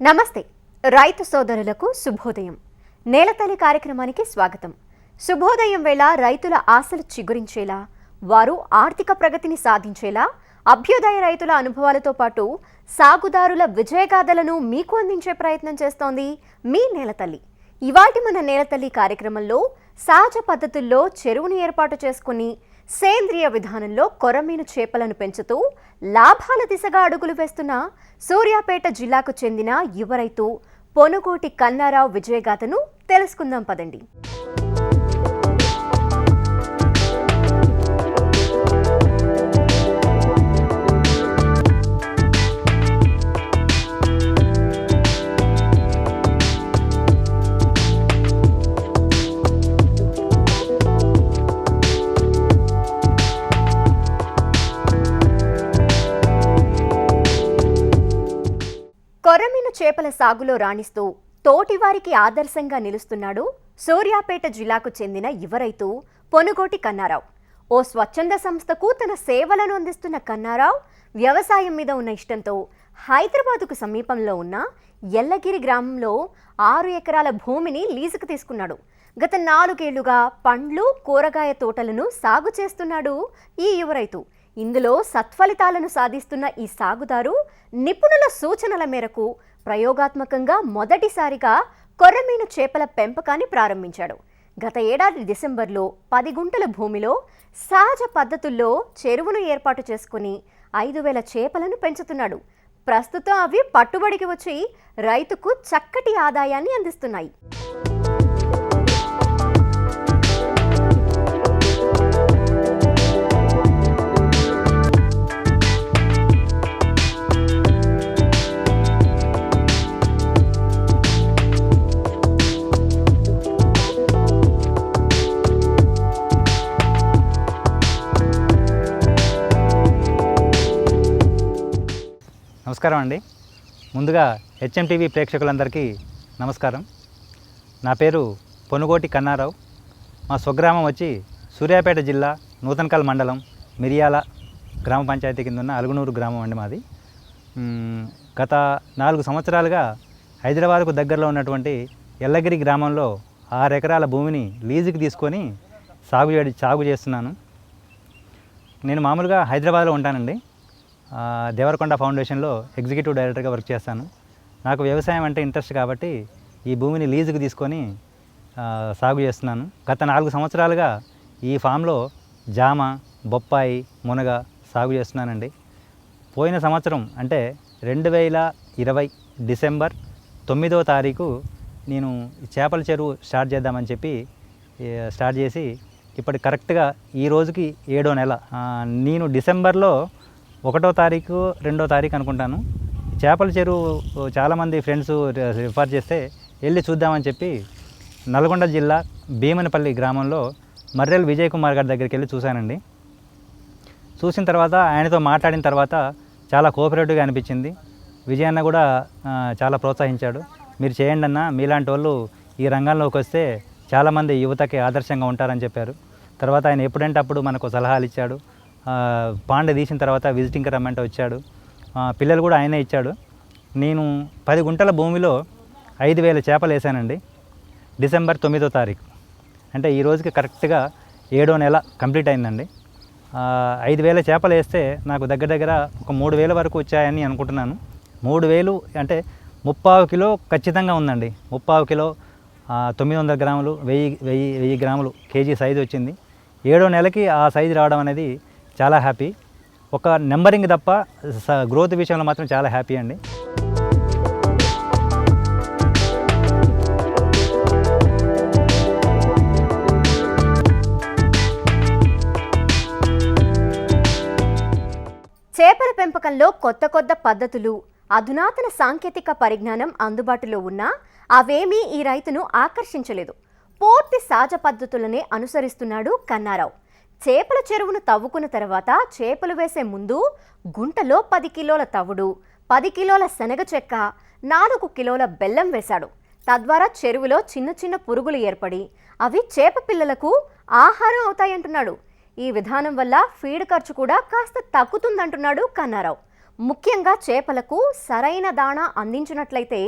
నమస్తే. రైతు సోదరులకు శుభోదయం. నేలతల్లి కార్యక్రమానికి స్వాగతం. శుభోదయం వేళ రైతుల ఆశలు చిగురించేలా వారు ఆర్థిక ప్రగతిని సాధించేలా అభ్యుదయ రైతుల అనుభవాలతో పాటు సాగుదారుల విజయగాథలను మీకు అందించే ప్రయత్నం చేస్తోంది మీ నేలతల్లి ఇవాటి మన నేలతల్లి కార్యక్రమంలో సహజ పద్ధతుల్లో చెరువును ఏర్పాటు చేసుకుని సేంద్రియ విధానంలో కొరమీను చేపలను పెంచుతూ లాభాల దిశగా అడుగులు వేస్తున్న సూర్యాపేట జిల్లాకు చెందిన యువ రైతు పొనుగోటి కన్నారావు విజయగాథను తెలుసుకుందాం పదండి. చేపల సాగులో రాణిస్తూ తోటివారికి ఆదర్శంగా నిలుస్తున్నాడు సూర్యాపేట జిల్లాకు చెందిన యువ రైతు పొనుగోటి కన్నారావు. ఓ స్వచ్ఛంద సంస్థకు తన సేవలను అందిస్తున్న కన్నారావు వ్యవసాయం మీద ఉన్న ఇష్టంతో హైదరాబాదుకు సమీపంలో ఉన్న ఎల్లగిరి గ్రామంలో ఆరు ఎకరాల భూమిని లీజుకు తీసుకున్నాడు. గత నాలుగేళ్ళుగా పండ్లు కూరగాయ తోటలను సాగు చేస్తున్నాడు ఈ యువ రైతు. ఇందులో సత్ఫలితాలను సాధిస్తున్న ఈ సాగుదారు నిపుణుల సూచనల మేరకు ప్రయోగాత్మకంగా మొదటిసారిగా కొర్రమీను చేపల పెంపకాన్ని ప్రారంభించాడు. గత ఏడాది డిసెంబర్లో పది గుంటల భూమిలో సహజ పద్ధతుల్లో చెరువును ఏర్పాటు చేసుకుని ఐదు వేల చేపలను పెంచుతున్నాడు. ప్రస్తుతం అవి పట్టుబడికి వచ్చి రైతుకు చక్కటి ఆదాయాన్ని అందిస్తున్నాయి. నమస్కారం అండి. ముందుగా హెచ్ఎంటీవీ ప్రేక్షకులందరికీ నమస్కారం. నా పేరు పొనుగోటి కన్నారావు. మా స్వగ్రామం వచ్చి సూర్యాపేట జిల్లా నూతనకల్ మండలం మిరియాల గ్రామ పంచాయతీ కింద ఉన్న అలుగునూరు గ్రామం అండి మాది. గత నాలుగు సంవత్సరాలుగా హైదరాబాద్కు దగ్గరలో ఉన్నటువంటి ఎల్లగిరి గ్రామంలో ఆరు ఎకరాల భూమిని లీజుకి తీసుకొని సాగు సాగు చేస్తున్నాను. నేను మామూలుగా హైదరాబాద్లో ఉంటానండి. దేవరకొండ ఫౌండేషన్లో ఎగ్జిక్యూటివ్ డైరెక్టర్గా వర్క్ చేస్తాను. నాకు వ్యవసాయం అంటే ఇంట్రెస్ట్ కాబట్టి ఈ భూమిని లీజుకు తీసుకొని సాగు చేస్తున్నాను. గత నాలుగు సంవత్సరాలుగా ఈ ఫామ్లో జామ బొప్పాయి మునగ సాగు చేస్తున్నానండి. పోయిన సంవత్సరం అంటే రెండు వేల ఇరవై డిసెంబర్ తొమ్మిదో తారీఖు నేను చేపల చెరువు స్టార్ట్ చేద్దామని చెప్పి స్టార్ట్ చేసి ఇప్పటి కరెక్ట్గా ఈ రోజుకి ఏడో నెల నేను డిసెంబర్లో ఒకటో తారీఖు రెండో తారీఖు అనుకుంటాను. చేపల చెరువు చాలామంది ఫ్రెండ్స్ రిఫర్ చేస్తే వెళ్ళి చూద్దామని చెప్పి నల్గొండ జిల్లా భీమనపల్లి గ్రామంలో మర్రెల్ విజయ్ కుమార్ గారి దగ్గరికి వెళ్ళి చూశానండి. చూసిన తర్వాత ఆయనతో మాట్లాడిన తర్వాత చాలా కోఆపరేటివ్గా అనిపించింది. విజయ్ అన్న కూడా చాలా ప్రోత్సహించాడు. మీరు చేయండి అన్న మీలాంటి వాళ్ళు ఈ రంగంలోకి వస్తే చాలామంది యువతకి ఆదర్శంగా ఉంటారని చెప్పారు. తర్వాత ఆయన ఎప్పుడంటే అప్పుడు మనకు సలహాలు ఇచ్చాడు. పాండ తీసిన తర్వాత విజిటింగ్కి రమ్మంటే వచ్చాడు. పిల్లలు కూడా ఆయనే ఇచ్చాడు. నేను పది గుంటల భూమిలో ఐదు వేల చేపలు వేసానండి. డిసెంబర్ తొమ్మిదో తారీఖు. అంటే ఈ రోజుకి కరెక్ట్గా ఏడో నెల కంప్లీట్ అయిందండి. ఐదు వేల చేపలు వేస్తే నాకు దగ్గర దగ్గర ఒక మూడు వేల వరకు వచ్చాయని అనుకుంటున్నాను. మూడు వేలు అంటే ముప్పావు కిలో ఖచ్చితంగా ఉందండి. ముప్పావు కిలో తొమ్మిది వందల గ్రాములు వెయ్యి వెయ్యి వెయ్యి గ్రాములు కేజీ సైజు వచ్చింది. ఏడో నెలకి ఆ సైజు రావడం అనేది చాలా హ్యాపీ. ఒక నెంబరింగ్ తప్ప స- గ్రోత్ విషయంలో మాత్రం చాలా హ్యాపీ అండి. చేపల పెంపకంలో కొత్త కొత్త పద్ధతులు అధునాతన సాంకేతిక పరిజ్ఞానం అందుబాటులో ఉన్నా అవేమీ ఈ రైతును ఆకర్షించలేదు. పూర్తి సహజ పద్ధతులనే అనుసరిస్తున్నాడు కన్నారావు. చేపల చెరువును తవ్వుకున్న తర్వాత చేపలు వేసే ముందు గుంటలో పది కిలోల తవుడు పది కిలోల శనగ చెక్క నాలుగు కిలోల బెల్లం వేశాడు. తద్వారా చెరువులో చిన్న చిన్న పురుగులు ఏర్పడి అవి చేప పిల్లలకు ఆహారం అవుతాయంటున్నాడు. ఈ విధానం వల్ల ఫీడ్ ఖర్చు కూడా కాస్త తగ్గుతుందంటున్నాడు కన్నారావు. ముఖ్యంగా చేపలకు సరైన దాణా అందించినట్లయితే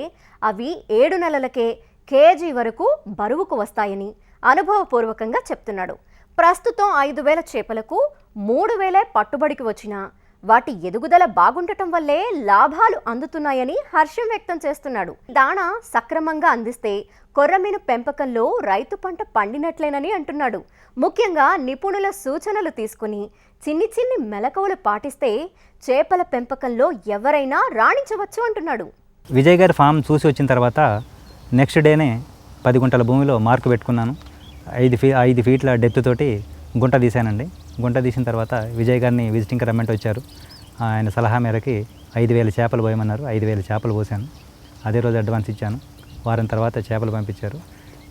అవి ఏడు నెలలకే కేజీ వరకు బరువుకు వస్తాయని అనుభవపూర్వకంగా చెప్తున్నాడు. ప్రస్తుతం ఐదు వేల చేపలకు మూడు వేలే పట్టుబడికి వచ్చిన వాటి ఎదుగుదల బాగుండటం వల్లే లాభాలు అందుతున్నాయని హర్షం వ్యక్తం చేస్తున్నాడు. దాణా సక్రమంగా అందిస్తే కొర్రమీను పెంపకంలో రైతు పంట పండినట్లేనని అంటున్నాడు. ముఖ్యంగా నిపుణుల సూచనలు తీసుకుని చిన్ని చిన్ని మెలకువలు పాటిస్తే చేపల పెంపకంలో ఎవరైనా రాణించవచ్చు అంటున్నాడు. విజయ్ గారి ఫామ్ చూసి వచ్చిన తర్వాత నెక్స్ట్ డేనే పది గుంటల భూమిలో మార్కు పెట్టుకున్నాను. ఐదు ఫీ ఐదు ఫీట్ల డెప్త్ తోటి గుంట తీశానండి. గుంట తీసిన తర్వాత విజయ్ గారిని విజిటింగ్కి రమ్మంటే వచ్చారు. ఆయన సలహా మేరకి ఐదు వేల చేపలు పోయమన్నారు. ఐదు వేల చేపలు పోసాను అదే రోజు అడ్వాన్స్ ఇచ్చాను. వారం తర్వాత చేపలు పంపించారు.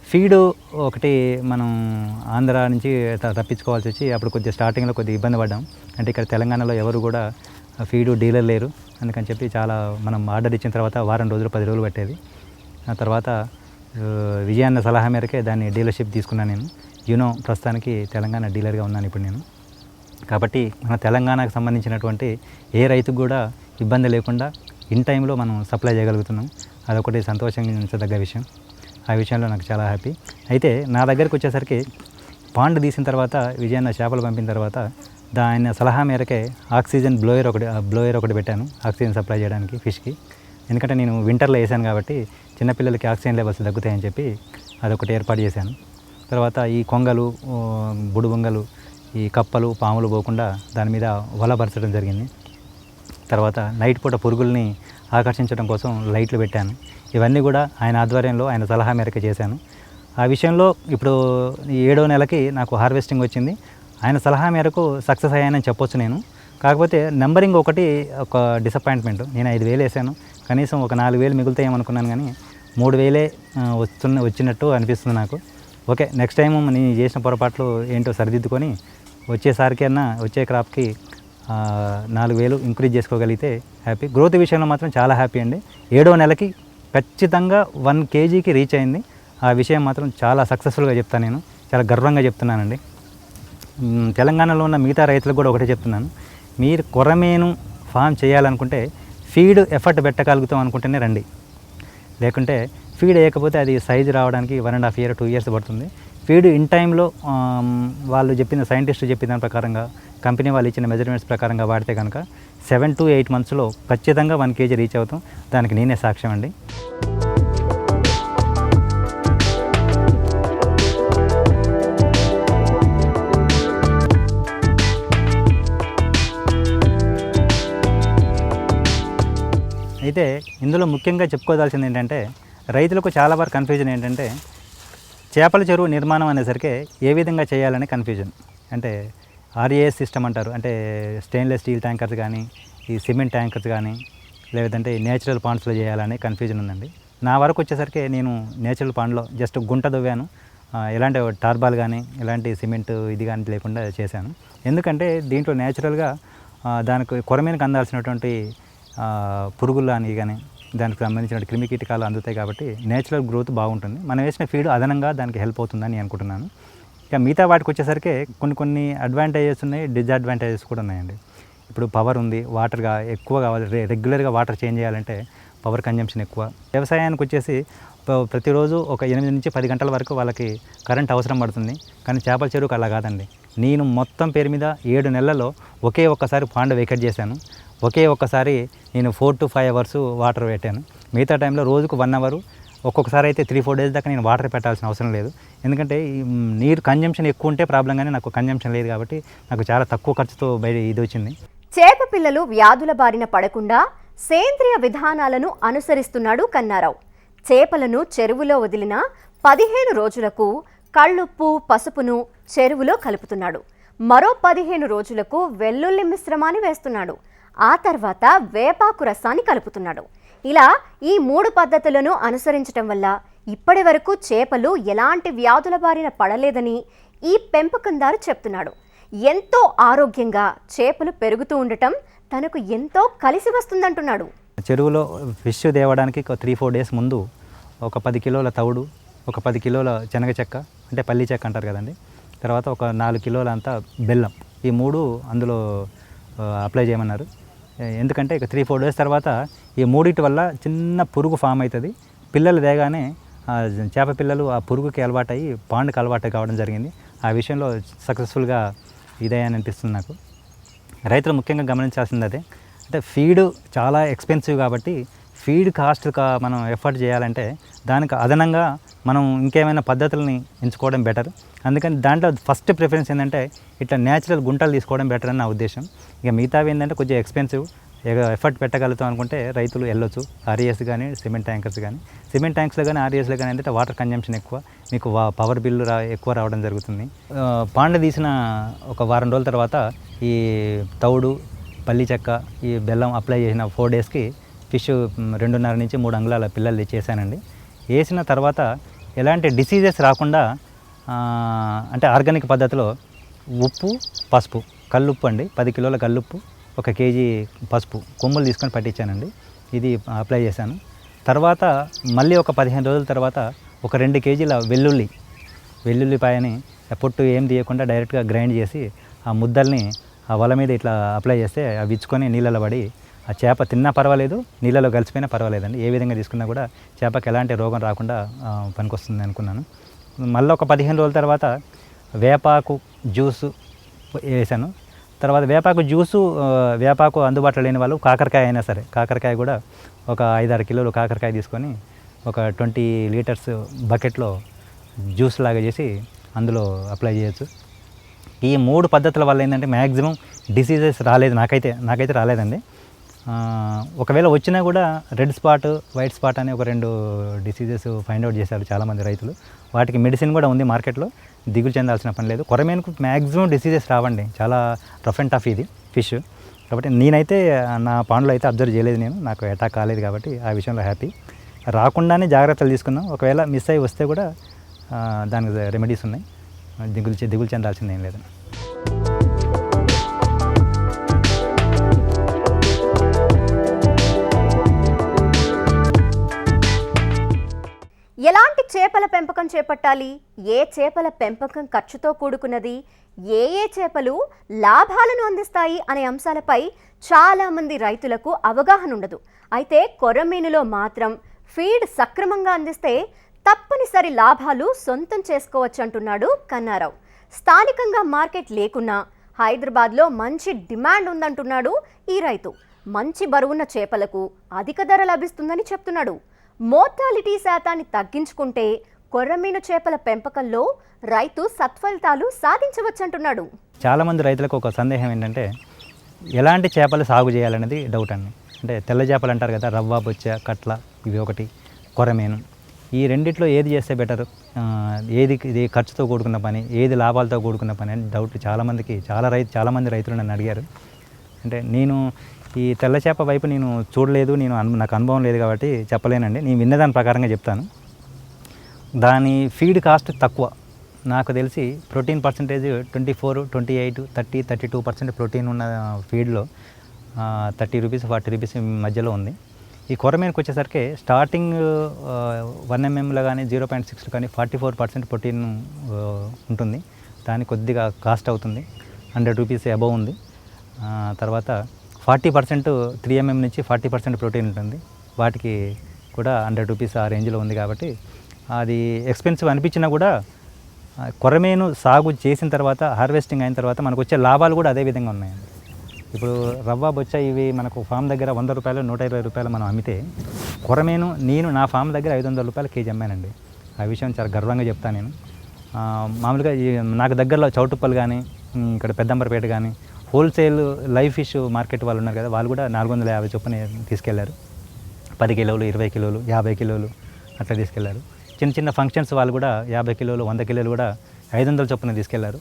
ఫీడు ఒకటి మనం ఆంధ్ర నుంచి త- తప్పించుకోవాల్సి వచ్చి అప్పుడు కొద్దిగా స్టార్టింగ్లో కొద్దిగా ఇబ్బంది పడ్డాం. అంటే ఇక్కడ తెలంగాణలో ఎవరు కూడా ఫీడు డీలర్ లేరు. అందుకని చెప్పి చాలా మనం ఆర్డర్ ఇచ్చిన తర్వాత వారం రోజులు పది రోజులు పట్టేది. ఆ తర్వాత విజయాన్న సలహా మేరకే దాన్ని డీలర్షిప్ తీసుకున్నాను నేను. యూనో ప్రస్తుతానికి తెలంగాణ డీలర్గా ఉన్నాను ఇప్పుడు నేను. కాబట్టి మన తెలంగాణకు సంబంధించినటువంటి ఏ రైతుకు కూడా ఇబ్బంది లేకుండా ఇన్ టైంలో మనం సప్లై చేయగలుగుతున్నాం. అదొకటి సంతోషించదగ్గ విషయం. ఆ విషయంలో నాకు చాలా హ్యాపీ. అయితే నా దగ్గరికి వచ్చేసరికి పాండ్ తీసిన తర్వాత విజయన్న చేపలు పంపిన తర్వాత దాని సలహా మేరకే ఆక్సిజన్ బ్లోయర్ ఒకటి బ్లోయర్ ఒకటి పెట్టాను. ఆక్సిజన్ సప్లై చేయడానికి ఫిష్కి. ఎందుకంటే నేను వింటర్లో వేసాను కాబట్టి చిన్నపిల్లలకి ఆక్సిజన్ లెవెల్స్ తగ్గుతాయని చెప్పి అదొకటి ఏర్పాటు చేశాను. తర్వాత ఈ కొంగలు బుడుబొంగలు ఈ కప్పలు పాములు పోకుండా దాని మీద వలపరచడం జరిగింది. తర్వాత నైట్ పూట పురుగుల్ని ఆకర్షించడం కోసం లైట్లు పెట్టాను. ఇవన్నీ కూడా ఆయన ఆధ్వర్యంలో ఆయన సలహా మేరకు చేశాను. ఆ విషయంలో ఇప్పుడు ఈ ఏడో నెలకి నాకు హార్వెస్టింగ్ వచ్చింది. ఆయన సలహా మేరకు సక్సెస్ అయ్యానని చెప్పొచ్చు నేను. కాకపోతే నెంబరింగ్ ఒకటి ఒక డిసప్పాయింట్మెంట్ నేను ఐదు వేలు వేసాను. కనీసం ఒక నాలుగు వేలు మిగులుతాయేమనుకున్నాను కానీ మూడు వేలే వస్తున్న వచ్చినట్టు అనిపిస్తుంది నాకు. ఓకే నెక్స్ట్ టైం నేను చేసిన పొరపాట్లు ఏంటో సరిదిద్దుకొని వచ్చేసరికి అన్నా వచ్చే క్రాప్కి నాలుగు వేలు ఇంక్రీజ్ చేసుకోగలిగితే హ్యాపీ. గ్రోత్ విషయంలో మాత్రం చాలా హ్యాపీ అండి. ఏడో నెలకి ఖచ్చితంగా వన్ కేజీకి రీచ్ అయింది. ఆ విషయం మాత్రం చాలా సక్సెస్ఫుల్గా చెప్తాను నేను. చాలా గర్వంగా చెప్తున్నానండి. తెలంగాణలో ఉన్న మిగతా రైతులకు కూడా ఒకటే చెప్తున్నాను. మీరు కొరమేను ఫామ్ చేయాలనుకుంటే ఫీడ్ ఎఫర్ట్ పెట్టగలుగుతాం అనుకుంటేనే రండి. లేకుంటే ఫీడ్ వేయకపోతే అది సైజు రావడానికి one and half year two years పడుతుంది. ఫీడ్ ఇన్ టైంలో వాళ్ళు చెప్పిన సైంటిస్ట్ చెప్పిన దాని ప్రకారంగా కంపెనీ వాళ్ళు ఇచ్చిన మెజర్మెంట్స్ ప్రకారంగా వాడితే కనుక సెవెన్ టు ఎయిట్ మంత్స్లో ఖచ్చితంగా వన్ కేజీ రీచ్ అవుతాం. దానికి నేనే సాక్ష్యం అండి. అయితే ఇందులో ముఖ్యంగా చెప్పుకోవాల్సింది ఏంటంటే రైతులకు చాలా వరకు కన్ఫ్యూజన్ ఏంటంటే చేపల చెరువు నిర్మాణం అనేసరికి ఏ విధంగా చేయాలని కన్ఫ్యూజన్ అంటే ఆర్ఏఎస్ సిస్టమ్ అంటారు. అంటే స్టెయిన్లెస్ స్టీల్ ట్యాంకర్స్ కానీ ఈ సిమెంట్ ట్యాంకర్స్ కానీ లేదంటే నేచురల్ పాండ్స్లో చేయాలని కన్ఫ్యూజన్ ఉందండి. నా వరకు వచ్చేసరికి నేను నేచురల్ పాండ్లో జస్ట్ గుంట దువ్వాను. ఎలాంటి టార్బాల్ కానీ ఎలాంటి సిమెంట్ ఇది కానీ లేకుండా చేశాను. ఎందుకంటే దీంట్లో నేచురల్గా దానికి కొరమీనకు అందాల్సినటువంటి పురుగులు అని కానీ దానికి సంబంధించిన క్రిమి కీటకాలు అందుతాయి కాబట్టి నేచురల్ గ్రోత్ బాగుంటుంది. మనం వేసిన ఫీడ్ అదనంగా దానికి హెల్ప్ అవుతుందని అనుకుంటున్నాను. ఇక మిగతా వాటికి వచ్చేసరికి కొన్ని కొన్ని అడ్వాంటేజెస్ ఉన్నాయి డిజడ్వాంటేజెస్ కూడా ఉన్నాయండి. ఇప్పుడు పవర్ ఉంది వాటర్గా ఎక్కువ కావాలి రె- రెగ్యులర్గా వాటర్ చేంజ్ చేయాలంటే పవర్ కన్జంప్షన్ ఎక్కువ. వ్యవసాయానికి వచ్చేసి ప్రతిరోజు ఒక ఎనిమిది నుంచి పది గంటల వరకు వాళ్ళకి కరెంట్ అవసరం పడుతుంది. కానీ చేపల చెరువుకు అలా కాదండి. నేను మొత్తం పేరు మీద ఏడు నెలల్లో ఒకే ఒక్కసారి పాండ వేకట్ చేశాను. ఒకే ఒక్కసారి నేను four to five hours water పెట్టాను. మిగతా టైంలో రోజుకు వన్ అవరు ఒక్కొక్కసారి అయితే త్రీ ఫోర్ డేస్ దాకా నేను వాటర్ పెట్టాల్సిన అవసరం లేదు. ఎందుకంటే నీరు కన్జంప్షన్ ఎక్కువ ఉంటే ప్రాబ్లం కానీ నాకు కన్జంప్షన్ లేదు కాబట్టి నాకు చాలా తక్కువ ఖర్చుతో బయట ఇది వచ్చింది. చేప పిల్లలు వ్యాధుల బారిన పడకుండా సేంద్రియ విధానాలను అనుసరిస్తున్నాడు కన్నారావు. చేపలను చెరువులో వదిలిన పదిహేను రోజులకు కళ్ళుప్పు పసుపును చెరువులో కలుపుతున్నాడు. మరో పదిహేను రోజులకు వెల్లుల్లి మిశ్రమాన్ని వేస్తున్నాడు. ఆ తర్వాత వేపాకు రసాన్ని కలుపుతున్నాడు. ఇలా ఈ మూడు పద్ధతులను అనుసరించటం వల్ల ఇప్పటి వరకు చేపలు ఎలాంటి వ్యాధుల బారిన పడలేదని ఈ పెంపకందారు చెప్తున్నాడు. ఎంతో ఆరోగ్యంగా చేపలు పెరుగుతూ ఉండటం తనకు ఎంతో కలిసి వస్తుందంటున్నాడు. చెరువులో ఫిష్ తేవడానికి ఒక త్రీ ఫోర్ డేస్ ముందు ఒక పది కిలోల తవుడు ఒక పది కిలోల శనగ చెక్క అంటే పల్లి చెక్క అంటారు కదండి. తర్వాత ఒక నాలుగు కిలోల అంతా బెల్లం ఈ మూడు అందులో అప్లై చేయమన్నారు. ఎందుకంటే ఇక త్రీ ఫోర్ డేస్ తర్వాత ఈ మూడిటి వల్ల చిన్న పురుగు ఫామ్ అవుతుంది. పిల్లలు దేగానే చేప పిల్లలు ఆ పురుగుకి అలవాటయ్యి పాండుకి అలవాటు కావడం జరిగింది. ఆ విషయంలో సక్సెస్ఫుల్గా ఇదయ్యాని అనిపిస్తుంది నాకు. రైతులు ముఖ్యంగా గమనించాల్సింది అదే. అంటే ఫీడ్ చాలా ఎక్స్పెన్సివ్ కాబట్టి ఫీడ్ కాస్ట్ కా మనం ఎఫర్ట్ చేయాలంటే దానికి అదనంగా మనం ఇంకేమైనా పద్ధతులని ఎంచుకోవడం బెటర్ అందుకని దాంట్లో ఫస్ట్ ప్రిఫరెన్స్ ఏంటంటే ఇట్లా న్యాచురల్ గుంటలు తీసుకోవడం బెటర్ అని నా ఉద్దేశం. ఇక మిగతావి ఏంటంటే కొంచెం ఎక్స్పెన్సివ్ ఎఫర్ట్ పెట్టగలుగుతాం అనుకుంటే రైతులు వెళ్ళొచ్చు. ఆర్ఈఎస్ కానీ సిమెంట్ ట్యాంకర్స్ కానీ సిమెంట్ ట్యాంక్స్లో కానీ ఆర్ఈఎస్లో కానీ ఏంటంటే వాటర్ కన్జంప్షన్ ఎక్కువ. మీకు పవర్ బిల్లు రా ఎక్కువ రావడం జరుగుతుంది. పాండ తీసిన ఒక వారం రోజుల తర్వాత ఈ తౌడు పల్లి చెక్క ఈ బెల్లం అప్లై చేసిన ఫోర్ డేస్కి ఫిష్ రెండున్నర నుంచి మూడు అంగుళాల పిల్లలు చేశానండి. వేసిన తర్వాత ఎలాంటి డిసీజెస్ రాకుండా అంటే ఆర్గానిక్ పద్ధతిలో ఉప్పు పసుపు కల్లుప్పు అండి. పది కిలోల కల్లుప్పు ఒక కేజీ పసుపు కొమ్ములు తీసుకొని పట్టించానండి. ఇది అప్లై చేశాను. తర్వాత మళ్ళీ ఒక పదిహేను రోజుల తర్వాత ఒక రెండు కేజీల వెల్లుల్లి వెల్లుల్లిపాయని పాయని పొట్టు ఏం తీయకుండా డైరెక్ట్గా గ్రైండ్ చేసి ఆ ముద్దల్ని ఆ వల మీద ఇట్లా అప్లై చేస్తే అవి ఇచ్చుకొని నీళ్ళలో పడి ఆ చేప తిన్నా పర్వాలేదు నీళ్ళలో కలిసిపోయినా పర్వాలేదండి. ఏ విధంగా తీసుకున్నా కూడా చేపకి ఎలాంటి రోగం రాకుండా పనికొస్తుంది అనుకున్నాను. మళ్ళీ ఒక పదిహేను రోజుల తర్వాత వేపాకు జ్యూసు వేసాను. తర్వాత వేపాకు జ్యూసు వేపాకు అందుబాటులో లేని వాళ్ళు కాకరకాయ అయినా సరే కాకరకాయ కూడా ఒక ఐదారు కిలోలు కాకరకాయ తీసుకొని ఒక ట్వంటీ లీటర్స్ బకెట్లో జ్యూస్ లాగా చేసి అందులో అప్లై చేయొచ్చు. ఈ మూడు పద్ధతుల వల్ల ఏంటంటే మ్యాక్సిమం డిసీజెస్ రాలేదు నాకైతే నాకైతే రాలేదండి. ఒకవేళ వచ్చినా కూడా రెడ్ స్పాట్ వైట్ స్పాట్ అనే ఒక రెండు డిసీజెస్ ఫైండ్ అవుట్ చేశారు చాలామంది రైతులు. వాటికి మెడిసిన్ కూడా ఉంది మార్కెట్లో. దిగులు చెందాల్సిన పని లేదు. కొరమేనుకు మ్యాక్సిమం డిసీజెస్ రావండి. చాలా రఫ్ అండ్ టఫ్ ఇది ఫిష్ కాబట్టి నేనైతే నా పాండ్లో అయితే అబ్జర్వ్ చేయలేదు నేను. నాకు అటాక్ కాలేదు కాబట్టి ఆ విషయంలో హ్యాపీ రాకుండానే జాగ్రత్తలు తీసుకున్నాం ఒకవేళ మిస్ అయ్యి వస్తే కూడా దానికి రెమెడీస్ ఉన్నాయి. దిగులు దిగులు చెందాల్సింది ఏం లేదు. ఎలాంటి చేపల పెంపకం చేపట్టాలి? ఏ చేపల పెంపకం ఖర్చుతో కూడుకున్నది? ఏ ఏ చేపలు లాభాలను అందిస్తాయి అనే అంశాలపై చాలామంది రైతులకు అవగాహన ఉండదు. అయితే కొర్రమీనులో మాత్రం ఫీడ్ సక్రమంగా అందిస్తే తప్పనిసరి లాభాలు సొంతం చేసుకోవచ్చు అంటున్నాడు కన్నారావు. స్థానికంగా మార్కెట్ లేకున్నా హైదరాబాద్లో మంచి డిమాండ్ ఉందంటున్నాడు ఈ రైతు. మంచి బరువున్న చేపలకు అధిక ధర లభిస్తుందని చెప్తున్నాడు. మోర్టాలిటీ శాతాన్ని తగ్గించుకుంటే కొర్రమీను చేపల పెంపకంలో రైతు సత్ఫలితాలు సాధించవచ్చంటున్నాడు. చాలామంది రైతులకు ఒక సందేహం ఏంటంటే ఎలాంటి చేపలు సాగు చేయాలనేది డౌట్ అండి. అంటే తెల్ల చేపలు అంటారు కదా రవ్వ బొచ్చ కట్ల ఇవి ఒకటి కొరమేను ఈ రెండిట్లో ఏది చేస్తే బెటర్ ఏది ఇది ఖర్చుతో కూడుకున్న పని ఏది లాభాలతో కూడుకున్న పని అని డౌట్ చాలామందికి చాలా రైతు చాలామంది రైతులు నన్ను అడిగారు. అంటే నేను ఈ తెల్ల చేప వైపు నేను చూడలేదు నేను అను నాకు అనుభవం లేదు కాబట్టి చెప్పలేనండి. నేను విన్నదాని ప్రకారంగా చెప్తాను. దాని ఫీడ్ కాస్ట్ తక్కువ. నాకు తెలిసి protein percentage twenty four twenty eight thirty thirty two percent protein ఉన్న ఫీడ్లో థర్టీ రూపీస్ ఫార్టీ రూపీస్ మధ్యలో ఉంది. ఈ కొరమేనకు వచ్చేసరికి స్టార్టింగ్ వన్ ఎంఎంలో కానీ జీరో పాయింట్ సిక్స్లో కానీ ఫార్టీ ఫోర్ పర్సెంట్ ప్రోటీన్ ఉంటుంది. దాని కొద్దిగా కాస్ట్ అవుతుంది. హండ్రెడ్ రూపీస్ అబవ్ ఉంది. తర్వాత ఫార్టీ పర్సెంట్ త్రీ ఎంఎం నుంచి ఫార్టీ పర్సెంట్ ప్రోటీన్ ఉంటుంది. వాటికి కూడా హండ్రెడ్ రూపీస్ ఆ రేంజ్లో ఉంది కాబట్టి అది ఎక్స్పెన్సివ్ అనిపించినా కూడా కొరమేను సాగు చేసిన తర్వాత హార్వెస్టింగ్ అయిన తర్వాత మనకు వచ్చే లాభాలు కూడా అదే విధంగా ఉన్నాయండి. ఇప్పుడు రవ్వ బొచ్చ ఇవి మనకు ఫామ్ దగ్గర వంద రూపాయలు నూట ఇరవై రూపాయలు మనం అమ్మితే కొరమేను నేను నా ఫామ్ దగ్గర ఐదు వందల రూపాయలు కేజీ అమ్మానండి. ఆ విషయం చాలా గర్వంగా చెప్తాను నేను. మామూలుగా ఈ నాకు దగ్గరలో చౌటుప్పలు కానీ ఇక్కడ పెద్దంబరపేట కానీ హోల్సేల్ లైవ్ ఫిష్ మార్కెట్ వాళ్ళు ఉన్నారు కదా వాళ్ళు కూడా నాలుగు వందల యాభై చొప్పున తీసుకెళ్ళారు. పది కిలోలు ఇరవై కిలోలు యాభై కిలోలు అట్లా తీసుకెళ్ళారు. చిన్న చిన్న ఫంక్షన్స్ వాళ్ళు కూడా యాభై కిలోలు వంద కిలోలు కూడా ఐదు వందల చొప్పున తీసుకెళ్ళారు.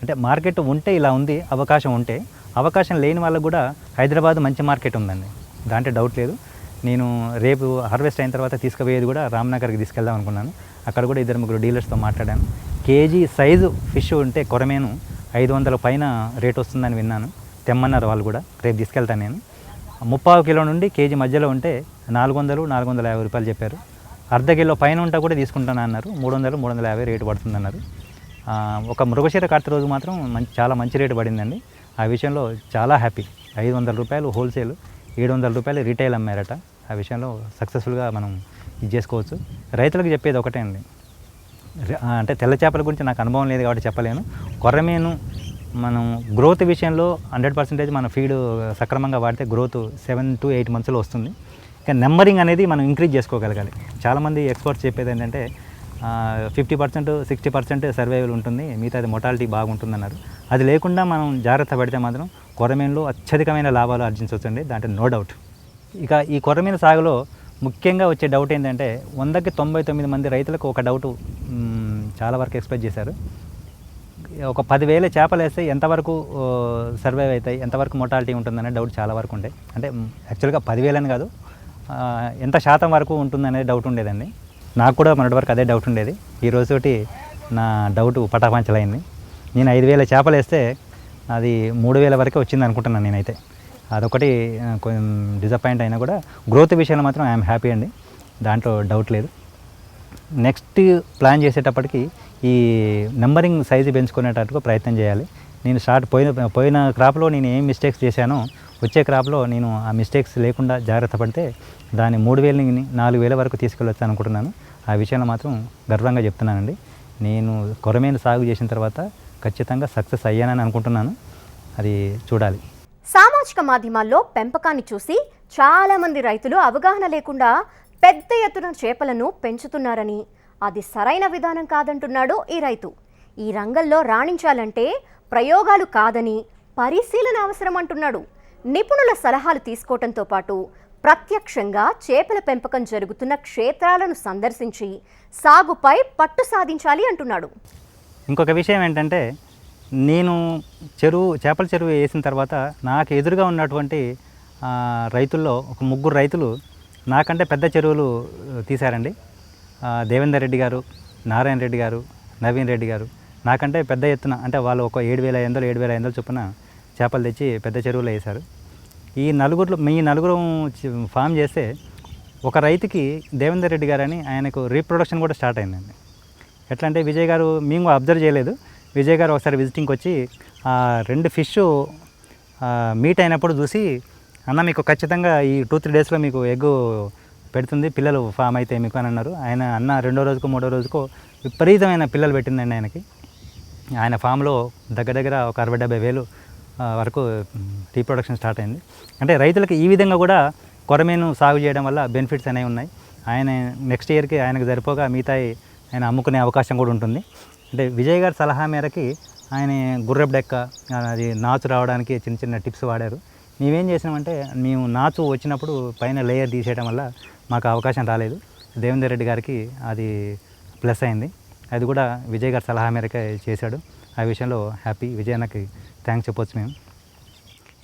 అంటే మార్కెట్ ఉంటే ఇలా ఉంది అవకాశం ఉంటే అవకాశం లేని వాళ్ళకు కూడా హైదరాబాద్ మంచి మార్కెట్ ఉందండి. దాంట్లో డౌట్ లేదు. నేను రేపు హార్వెస్ట్ అయిన తర్వాత తీసుకుపోయేది కూడా రామ్నగర్కి తీసుకెళ్దాం అనుకున్నాను. అక్కడ కూడా ఇద్దరు ముగ్గురు డీలర్స్తో మాట్లాడాను. కేజీ సైజు ఫిష్ ఉంటే కొరమేను ఐదు వందల పైన రేట్ వస్తుందని విన్నాను. తెమ్మన్నారు వాళ్ళు కూడా. రేపు తీసుకెళ్తాను నేను. ముప్పావు కిలో నుండి కేజీ మధ్యలో ఉంటే నాలుగు వందలు నాలుగు వందల యాభై రూపాయలు చెప్పారు. అర్ధ కిలో పైన ఉంటే కూడా తీసుకుంటాను అన్నారు. మూడు వందలు మూడు వందల యాభై రేటు పడుతుందన్నారు ఒక మృగశీర కార్తె రోజు మాత్రం మంచి చాలా మంచి రేటు పడిందండి. ఆ విషయంలో చాలా హ్యాపీ. ఐదు వందల రూపాయలు హోల్సేల్ ఏడు వందల రూపాయలు రీటైల్ అమ్మారట. ఆ విషయంలో సక్సెస్ఫుల్గా మనం ఇది చేసుకోవచ్చు. రైతులకు చెప్పేది ఒకటే అండి. అంటే తెల్ల చేపల గురించి నాకు అనుభవం లేదు కాబట్టి చెప్పలేను. కొర్రమీను మనం గ్రోత్ విషయంలో హండ్రెడ్ పర్సెంటేజ్ మన ఫీడ్ సక్రమంగా వాడితే గ్రోత్ సెవెన్ టు ఎయిట్ మంత్స్లో వస్తుంది. ఇంకా నెంబరింగ్ అనేది మనం ఇంక్రీజ్ చేసుకోగలగాలి. చాలామంది ఎక్స్పర్ట్స్ చెప్పేది ఏంటంటే fifty percent sixty percent survival ఉంటుంది మిగతా అది మొటాలిటీ బాగుంటుంది అన్నారు అది లేకుండా మనం జాగ్రత్త పడితే మాత్రం కొరమీన్లో అత్యధికమైన లాభాలు ఆర్జించవచ్చండి దాంట్లో నో డౌట్. ఇక ఈ కొరమీన సాగులో ముఖ్యంగా వచ్చే డౌట్ ఏంటంటే వందకి తొంభై తొమ్మిది మంది రైతులకు ఒక డౌట్ చాలా వరకు ఎక్స్పెక్ట్ చేశారు. ఒక పదివేల చేపలు వేస్తే ఎంతవరకు సర్వైవ్ అవుతాయి ఎంతవరకు మొటాలిటీ ఉంటుందనే డౌట్ చాలా వరకు ఉండే. అంటే యాక్చువల్గా పదివేలని కాదు ఎంత శాతం వరకు ఉంటుందనే డౌట్ ఉండేదండి. నాకు కూడా మొన్నటి వరకు అదే డౌట్ ఉండేది. ఈ రోజుతోటి నా డౌట్ పటాపంచలైంది. నేను ఐదు వేల చేపలు వేస్తే అది మూడు వేల వరకే వచ్చింది అనుకుంటున్నాను నేనైతే. అదొకటి కొంచెం డిసప్పాయింట్ అయినా కూడా గ్రోత్ విషయంలో మాత్రం ఐఎమ్ హ్యాపీ అండి. దాంట్లో డౌట్ లేదు. నెక్స్ట్ ప్లాన్ చేసేటప్పటికి ఈ నెంబరింగ్ సైజు పెంచుకునేటట్టుగా ప్రయత్నం చేయాలి. నేను స్టార్ట్ పోయిన పోయిన క్రాప్లో నేను ఏం మిస్టేక్స్ చేశానో వచ్చే క్రాప్లో నేను ఆ మిస్టేక్స్ లేకుండా జాగ్రత్త పడితే దాన్ని మూడు వేలని నాలుగు వేల వరకు తీసుకెళ్ళొచ్చు అనుకుంటున్నాను. ఆ విషయంలో మాత్రం గర్వంగా చెప్తున్నానండి. నేను కొరమైన సాగు చేసిన తర్వాత ఖచ్చితంగా సక్సెస్ అయ్యానని అనుకుంటున్నాను. అది చూడాలి. సామాజిక మాధ్యమాల్లో పెంపకాన్ని చూసి చాలామంది రైతులు అవగాహన లేకుండా పెద్ద ఎత్తున చేపలను పెంచుతున్నారని. అది సరైన విధానం కాదంటున్నాడు ఈ రైతు. ఈ రంగంలో రాణించాలంటే ప్రయోగాలు కాదని పరిశీలన అవసరం అంటున్నాడు. నిపుణుల సలహాలు తీసుకోవటంతో పాటు ప్రత్యక్షంగా చేపల పెంపకం జరుగుతున్న క్షేత్రాలను సందర్శించి సాగుపై పట్టు సాధించాలి అంటున్నాడు. ఇంకొక విషయం ఏంటంటే నేను చెరువు చేపల చెరువు వేసిన తర్వాత నాకు ఎదురుగా ఉన్నటువంటి రైతుల్లో ఒక ముగ్గురు రైతులు నాకంటే పెద్ద చెరువులు తీశారండి. దేవేందర్ రెడ్డి గారు నారాయణ రెడ్డి గారు నవీన్ రెడ్డి గారు. నాకంటే పెద్ద ఎత్తున అంటే వాళ్ళు ఒక ఏడు వేల ఐదు వందలు ఏడు వేల ఐదు వందలు చొప్పున చేపలు తెచ్చి పెద్ద చెరువులో వేశారు. ఈ నలుగురు మీ నలుగురు ఫామ్ చేస్తే ఒక రైతుకి దేవేందర్ రెడ్డి గారు అని ఆయనకు రీప్రొడక్షన్ కూడా స్టార్ట్ అయిందండి. ఎట్లా అంటే విజయ్ గారు మేము అబ్జర్వ్ చేయలేదు. విజయ్ గారు ఒకసారి విజిటింగ్కి వచ్చి రెండు ఫిష్ మీట్ అయినప్పుడు చూసి అన్న మీకు ఖచ్చితంగా ఈ టూ త్రీ డేస్లో మీకు ఎగ్ పెడుతుంది పిల్లలు ఫామ్ అయితే మీకు అని అన్నారు. ఆయన అన్న రెండో రోజుకు మూడో రోజుకో విపరీతమైన పిల్లలు పెట్టిందండి ఆయనకి. ఆయన ఫామ్లో దగ్గర దగ్గర ఒక అరవై డెబ్బై వేలు వరకు రీప్రొడక్షన్ స్టార్ట్ అయింది. అంటే రైతులకు ఈ విధంగా కూడా కొరమీను సాగు చేయడం వల్ల బెనిఫిట్స్ అనేవి ఉన్నాయి. ఆయన నెక్స్ట్ ఇయర్కి ఆయనకు సరిపోగా మిగతా ఆయన అమ్ముకునే అవకాశం కూడా ఉంటుంది. అంటే విజయ్ గారి సలహా మేరకి ఆయన గుర్రపు డెక్క అది నాచు రావడానికి చిన్న చిన్న టిప్స్ వాడారు. మేమేం చేసినామంటే మేము నాచు వచ్చినప్పుడు పైన లేయర్ తీసేయడం వల్ల మాకు అవకాశం రాలేదు. దేవేందర్ రెడ్డి గారికి అది ప్లస్ అయింది. అది కూడా విజయ్ గారి సలహా మేరకే చేశాడు. ఆ విషయంలో హ్యాపీ విజయ్ అన్నకి థ్యాంక్స్ చెప్పొచ్చు మేము.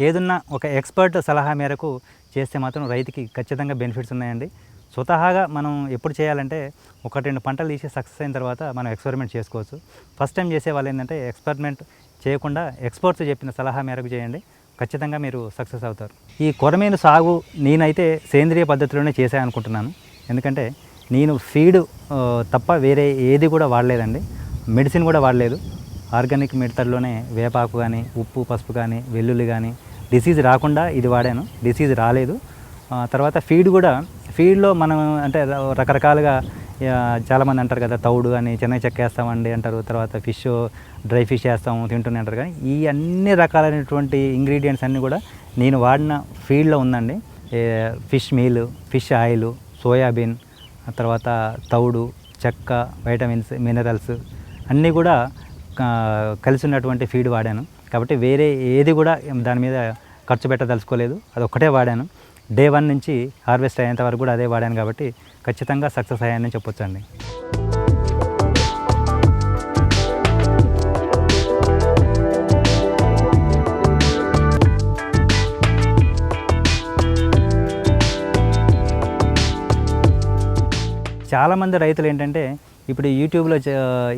ఏదున్నా ఒక ఎక్స్పర్ట్ సలహా మేరకు చేస్తే మాత్రం రైతుకి ఖచ్చితంగా బెనిఫిట్స్ ఉన్నాయండి. స్వతహాగా మనం ఎప్పుడు చేయాలంటే ఒకటి రెండు పంటలు తీసి సక్సెస్ అయిన తర్వాత మనం ఎక్స్పెరిమెంట్ చేసుకోవచ్చు. ఫస్ట్ టైం చేసే వాళ్ళు ఏంటంటే ఎక్స్పెరిమెంట్ చేయకుండా ఎక్స్పర్ట్స్ చెప్పిన సలహా మేరకు చేయండి. ఖచ్చితంగా మీరు సక్సెస్ అవుతారు. ఈ కొరమీను సాగు నేనైతే సేంద్రియ పద్ధతిలోనే చేశాను అనుకుంటున్నాను ఎందుకంటే నేను ఫీడ్ తప్ప వేరే ఏది కూడా వాడలేదండి. మెడిసిన్ కూడా వాడలేదు. ఆర్గానిక్ మెథడ్లోనే వేపాకు కానీ ఉప్పు పసుపు కానీ వెల్లుల్లి కానీ డిసీజ్ రాకుండా ఇది వాడాను. డిసీజ్ రాలేదు. తర్వాత ఫీడ్ కూడా ఫీడ్లో మనం అంటే రకరకాలుగా చాలామంది అంటారు కదా తౌడు అని చెన్నై చెక్క వేస్తామండి అంటారు తర్వాత ఫిష్ డ్రై ఫిష్ వేస్తాము తింటూనే అంటారు. కానీ ఈ అన్ని రకాలైనటువంటి ఇంగ్రీడియంట్స్ అన్నీ కూడా నేను వాడిన ఫీల్డ్లో ఉందండి. Fish meal fish oil soybean తర్వాత తౌడు చెక్క వైటమిన్స్ మినరల్స్ అన్నీ కూడా కలిసి ఉన్నటువంటి ఫీడ్ వాడాను. కాబట్టి వేరే ఏది కూడా దాని మీద ఖర్చు పెట్టదలుచుకోలేదు. అది ఒక్కటే వాడాను. డే వన్ నుంచి హార్వెస్ట్ అయ్యేంత వరకు కూడా అదే వాడాను కాబట్టి ఖచ్చితంగా సక్సెస్ అయ్యానని చెప్పొచ్చండి. చాలామంది రైతులు ఏంటంటే ఇప్పుడు యూట్యూబ్లో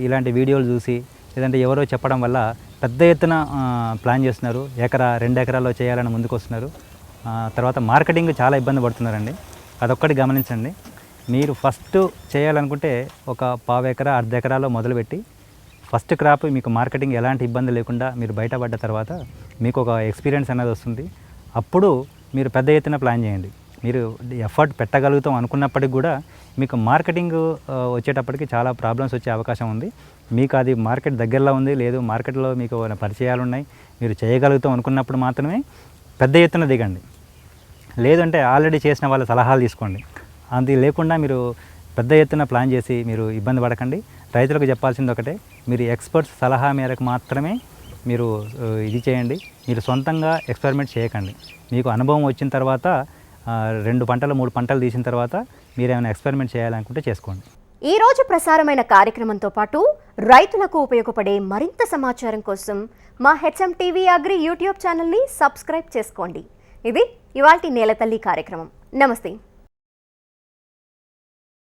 ఇలాంటి వీడియోలు చూసి లేదంటే ఎవరో చెప్పడం వల్ల పెద్ద ఎత్తున ప్లాన్ చేస్తున్నారు. ఎకరా రెండు ఎకరాల్లో చేయాలని ముందుకు వస్తున్నారు తర్వాత మార్కెటింగ్ చాలా ఇబ్బంది పడుతున్నారండి. అదొక్కటి గమనించండి. మీరు ఫస్ట్ చేయాలనుకుంటే ఒక పావు ఎకరా అర్ధ ఎకరాలో మొదలుపెట్టి ఫస్ట్ క్రాప్ మీకు మార్కెటింగ్ ఎలాంటి ఇబ్బంది లేకుండా మీరు బయటపడ్డ తర్వాత మీకు ఒక ఎక్స్పీరియన్స్ అనేది వస్తుంది. అప్పుడు మీరు పెద్ద ఎత్తున ప్లాన్ చేయండి. మీరు ఎఫర్ట్ పెట్టగలుగుతాం అనుకున్నప్పటికి కూడా మీకు మార్కెటింగ్ వచ్చేటప్పటికి చాలా ప్రాబ్లమ్స్ వచ్చే అవకాశం ఉంది. మీకు అది మార్కెట్ దగ్గరలో ఉంది లేదు మార్కెట్లో మీకు పరిచయాలు ఉన్నాయి మీరు చేయగలుగుతాం అనుకున్నప్పుడు మాత్రమే పెద్ద ఎత్తున దిగండి. లేదంటే ఆల్రెడీ చేసిన వాళ్ళ సలహాలు తీసుకోండి. అది లేకుండా మీరు పెద్ద ఎత్తున ప్లాన్ చేసి మీరు ఇబ్బంది పడకండి. రైతులకు చెప్పాల్సింది ఒకటే మీరు ఎక్స్పర్ట్స్ సలహా మేరకు మాత్రమే మీరు ఇది చేయండి. మీరు సొంతంగా ఎక్స్పెరిమెంట్ చేయకండి. మీకు అనుభవం వచ్చిన తర్వాత రెండు పంటలు మూడు పంటలు తీసిన తర్వాత మీరు ఏమైనా ఎక్స్పెరిమెంట్ చేయాలనుకుంటే చేసుకోండి. ఈ రోజు ప్రసారమైన కార్యక్రమంతో పాటు రైతులకు ఉపయోగపడే మరింత సమాచారం కోసం మా హెచ్ఎం టీవీ అగ్రి యూట్యూబ్ ఛానల్ని సబ్స్క్రైబ్ చేసుకోండి. ఇది ఇవాల్టి నేలతల్లి కార్యక్రమం. నమస్తే.